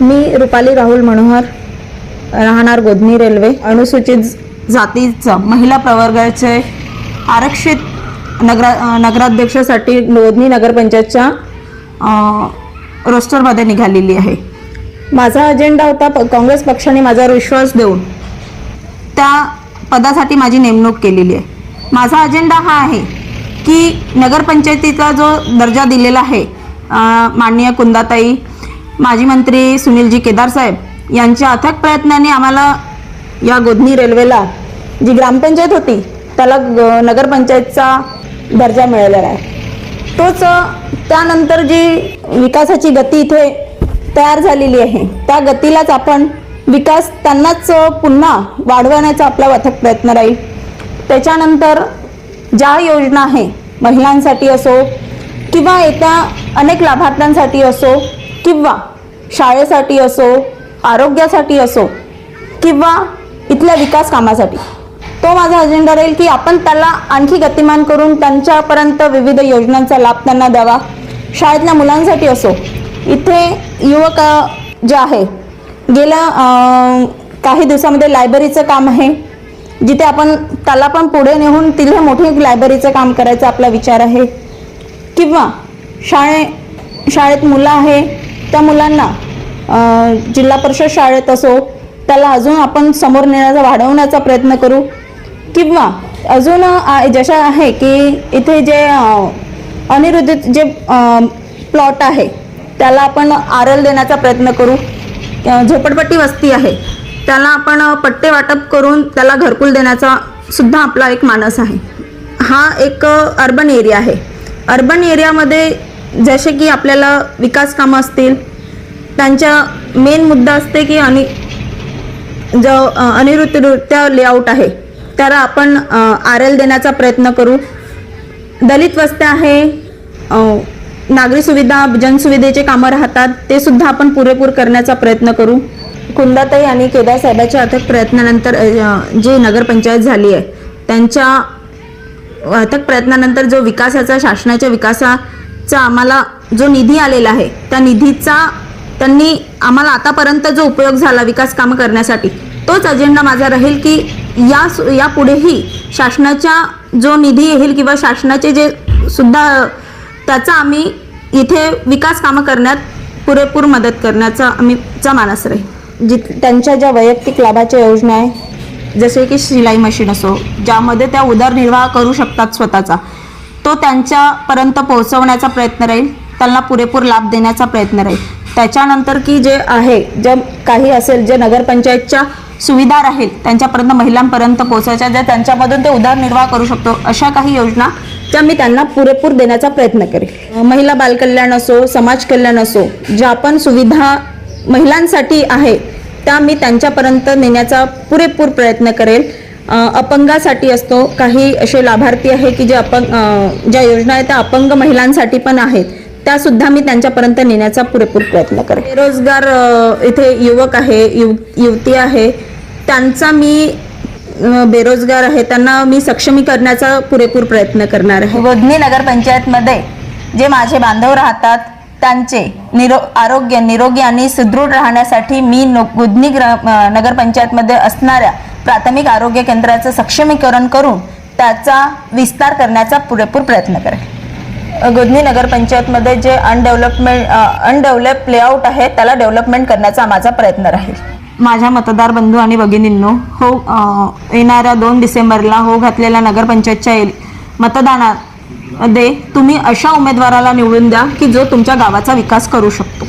मी रुपाली राहुल मनोहर राहणार गोधनी रेल्वे. अनुसूचित जातीचं महिला प्रवर्गाचे आरक्षित नगरा नगराध्यक्षासाठी गोधनी नगरपंचायतच्या रोस्टरमध्ये निघालेली आहे. माझा अजेंडा होता प- काँग्रेस पक्षाने माझ्यावर विश्वास देऊन. त्या पदासाठी माझी नेमणूक केलेली आहे. माझा अजेंडा हा आहे की नगरपंचायतीचा जो दर्जा दिलेला आहे माननीय कुंदाताई माजी मंत्री सुनीलजी केदार साहेब यांच्या अथक प्रयत्नाने आम्हाला या गोधनी रेल्वेला जी ग्रामपंचायत होती त्याला नगरपंचायतचा दर्जा मिळालेला आहे. तोच त्यानंतर जी विकासाची गती इथे तयार झालेली आहे त्या गतीलाच आपण विकास त्यांनाच पुन्हा वाढवण्याचा आपला अथक प्रयत्न राहील. त्याच्यानंतर ज्या योजना आहे महिलांसाठी असो किंवा येत्या अनेक लाभार्थ्यांसाठी असो किंवा शाळेसाठी असो आरोग्यासाठी असो किंवा इथल्या विकास कामासाठी तो माझा अजेंडा राहील की आपण त्याला आणखी गतिमान करून त्यांच्यापर्यंत विविध योजनांचा लाभ त्यांना द्यावा. शाळेतल्या मुलांसाठी असो इथे युवक जे आहे गेल्या काही दिवसामध्ये लायब्ररीचं काम आहे जिथे आपण त्याला पण पुढे नेऊन तिथे मोठी लायब्ररीचं काम करायचा आपला विचार आहे. किंवा शाळे शाळेत मुलं आहे त्या मुलांना जिल्हा परिषद शाळेत असो त्याला अजून आपण समोर नेण्याचा वाढवण्याचा प्रयत्न करू. किंवा अजून जशा आहे की इथे जे अनिरुद्धित जे प्लॉट आहे त्याला आपण आर एल देण्याचा प्रयत्न करू. झोपडपट्टी वस्ती आहे त्याला आपण पट्टे वाटप करून त्याला घरकुल देण्याचा सुद्धा आपला एक मानस आहे. हा एक अर्बन एरिया आहे. अर्बन एरियामध्ये जसे की आपल्याला विकास कामं असतील त्यांच्या मेन मुद्दा असते की आणि जो अनिरुद्ध नृत्य लेआउट आहे त्याला आपण आर एल देण्याचा प्रयत्न करू. दलित वस्त्या आहे नागरी सुविधा जनसुविधेचे कामं राहतात ते सुद्धा आपण पुरेपूर करण्याचा प्रयत्न करू. कुंदाताई आणि केदारसाहेबाच्या अथक प्रयत्नानंतर जी नगरपंचायत झाली आहे त्यांच्या अथक प्रयत्नानंतर जो विकासाचा शासनाच्या विकासाचा आम्हाला जो निधी आलेला आहे त्या निधीचा त्यांनी आम्हाला आतापर्यंत जो उपयोग झाला विकास कामं करण्यासाठी तोच अजेंडा माझा राहील की या सु- यापुढेही शासनाच्या जो निधी येईल किंवा शासनाचे जे सुद्धा त्याचा आम्ही इथे विकास कामं करण्यात पुरेपूर मदत करण्याचा आम्ही चा मानस राहील. जित त्यांच्या ज्या वैयक्तिक लाभाच्या योजना आहे जसे की शिलाई मशीन असो ज्यामध्ये त्या उदरनिर्वाह करू शकतात स्वतःचा तो त्यांच्यापर्यंत पोहोचवण्याचा प्रयत्न राहील त्यांना पुरेपूर लाभ देण्याचा प्रयत्न राहील. त्याच्यानंतर की जे आहे जे काही असेल जे नगरपंचायतच्या सुविधा राहील त्यांच्यापर्यंत महिलांपर्यंत पोहोचायच्या ज्या त्यांच्यामधून ते उदरनिर्वाह करू शकतो अशा काही योजना त्या मी त्यांना पुरेपूर देण्याचा प्रयत्न करेल महिला बालकल्याण असो समाज कल्याण असो ज्या पण सुविधा महिलांसाठी आहे त्या मी त्यांच्यापर्यंत नेण्याचा पुरेपूर प्रयत्न करेल अपंगासाठी असतो काही असे लाभार्थी आहे की जे अपंग ज्या योजना आहेत त्या अपंग महिलांसाठी पण आहेत. त्या सुद्धा मी त्यांच्यापर्यंत नेण्याचा पुरेपूर प्रयत्न करेन. बेरोजगार इथे युवक आहे युव युवती आहे त्यांचा मी बेरोजगार आहे त्यांना मी सक्षमी करण्याचा पुरेपूर प्रयत्न करणार आहे. वधनी नगरपंचायतमध्ये जे माझे बांधव राहतात त्यांचे निरो आरोग्य निरोगी आणि सुदृढ राहण्यासाठी मी नो गुदनी ग्र नगरपंचायतमध्ये असणाऱ्या प्राथमिक आरोग्य केंद्राचं सक्षमीकरण करून त्याचा विस्तार करण्याचा पुरेपूर प्रयत्न करेन. गुदनी नगरपंचायतमध्ये जे अनडेव्हलपमेंट अनडेव्हलप लेआउट आहे त्याला डेव्हलपमेंट करण्याचा माझा प्रयत्न राहील. माझ्या मतदार बंधू आणि भगिनींनो हो येणाऱ्या दोन डिसेंबरला हो घातलेल्या नगरपंचायतच्या मतदानामध्ये तुम्ही अशा उमेदवाराला निवडून द्या की जो तुमच्या गावाचा विकास करू शकतो.